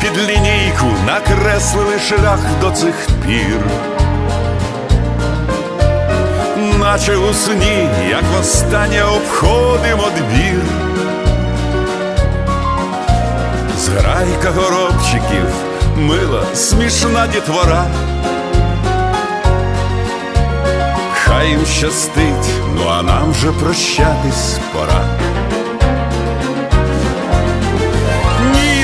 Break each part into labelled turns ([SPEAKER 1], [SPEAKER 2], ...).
[SPEAKER 1] Під лінійку накреслили шлях до цих пір. Наче у сні, як востаннє обходимо двір. Зграйка горобчиків, мила, смішна дітвора. Хай їм щастить, ну а нам вже прощатись пора.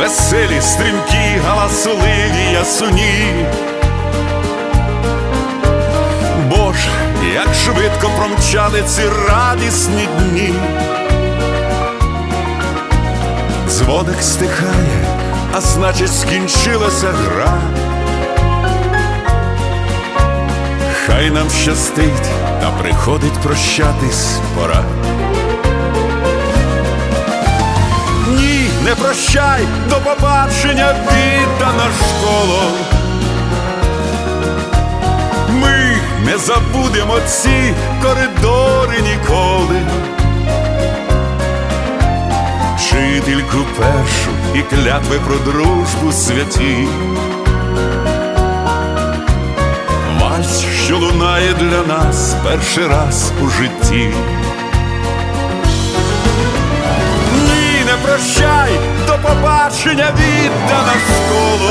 [SPEAKER 1] Веселі, стрімкі, галасливі ясуні. Боже, як швидко промчали ці радісні дні. Дзвоник стихає, а значить, скінчилася гра. Хай нам щастить, та приходить прощатись пора. Не прощай, до побачення віддана школо. Ми не забудемо ці коридори ніколи. Вчительку першу і клятви про дружбу святі. Вальс, що лунає для нас перший раз у житті. До побачення віддана школу.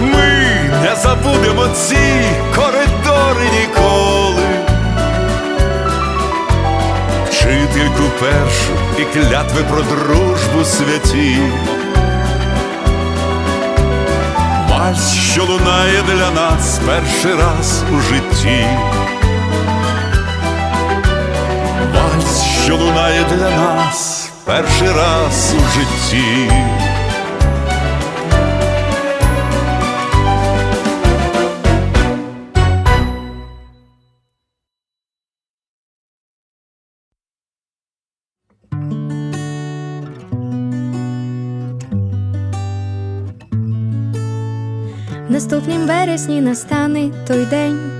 [SPEAKER 1] Ми не забудемо ці коридори ніколи. Вчительку першу і клятви про дружбу святі. Вальс, що лунає для нас перший раз у житті. Вальс, що лунає для нас перший раз у житті.
[SPEAKER 2] Наступнім вересні настане той день.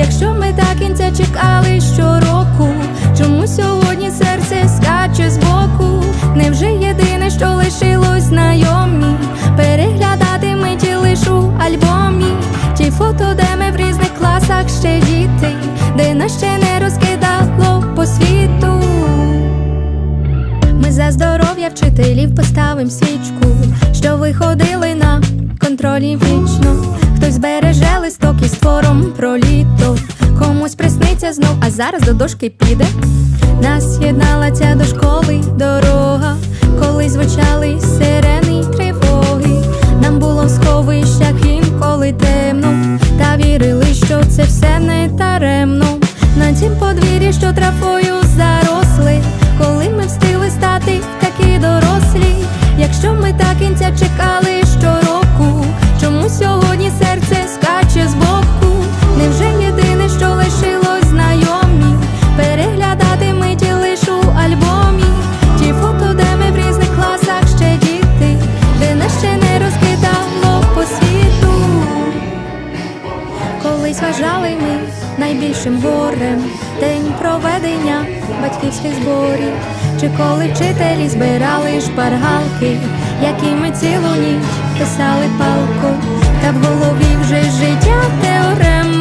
[SPEAKER 2] Якщо ми так кінця чекали щороку, чому сьогодні серце скаче збоку? Невже єдине, що лишилось знайомі? Переглядати миті лиш у альбомі, ті фото, де ми в різних класах ще діти, де нас ще не розкидало по світу. Ми за здоров'я вчителів поставим свічку, що виходили на контролі вічно. вже а зараз до дошки піде. Нас єднала ця дошколи дорога, коли звучали сирени й тривоги. Нам було в сховищах інколи темно, та вірили, що це все не таремно. На тім подвір'ї, що трафою заросли, коли ми встигли стати такі дорослі, якщо ми та кінця чекали. проведення батьківських зборів, чи коли вчителі збирали шпаргалки, які ми цілу ніч писали палку, та в голові вже життя теорема.